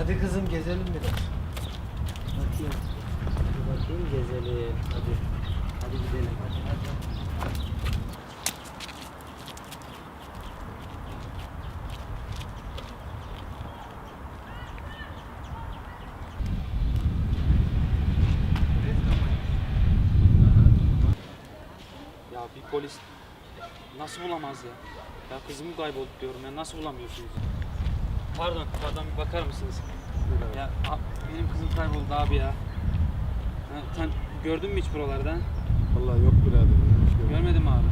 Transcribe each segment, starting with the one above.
Hadi kızım gezelim biraz. Bakayım. Dur bakayım gezelim. Hadi. Hadi gidelim. Hadi hadi. Ya bir polis nasıl bulamaz ya? Ya kızımı kayboldu diyorum ya nasıl bulamıyorsunuz? Pardon, pardon bir bakar mısınız? Ya a- benim kızım kayboldu abi ya. Ha, sen gördün mü hiç buralarda? Vallahi yok birader. ya, hiç görmedim. Görmedim abi.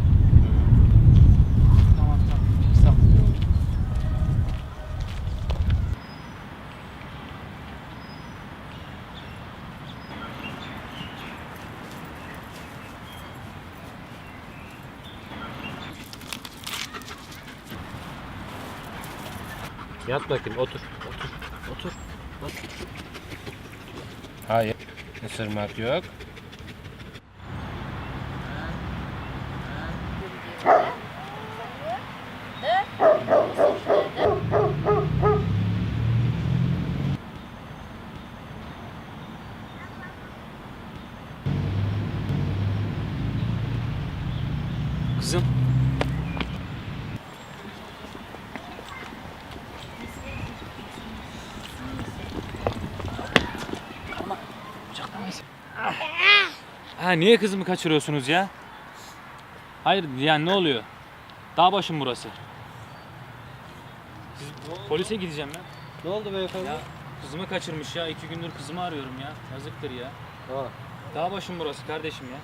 Yat bakayım otur. Otur. Otur. Bak. Hayır. Isırmak yok. Kızım. Ha niye kızımı kaçırıyorsunuz ya? Hayır yani ne oluyor? Dağ başım burası. Siz, polise gideceğim ben. Ne oldu beyefendi? Ya kızımı kaçırmış ya. iki gündür kızımı arıyorum ya. Yazıktır ya. Aa, Dağ başım burası kardeşim ya.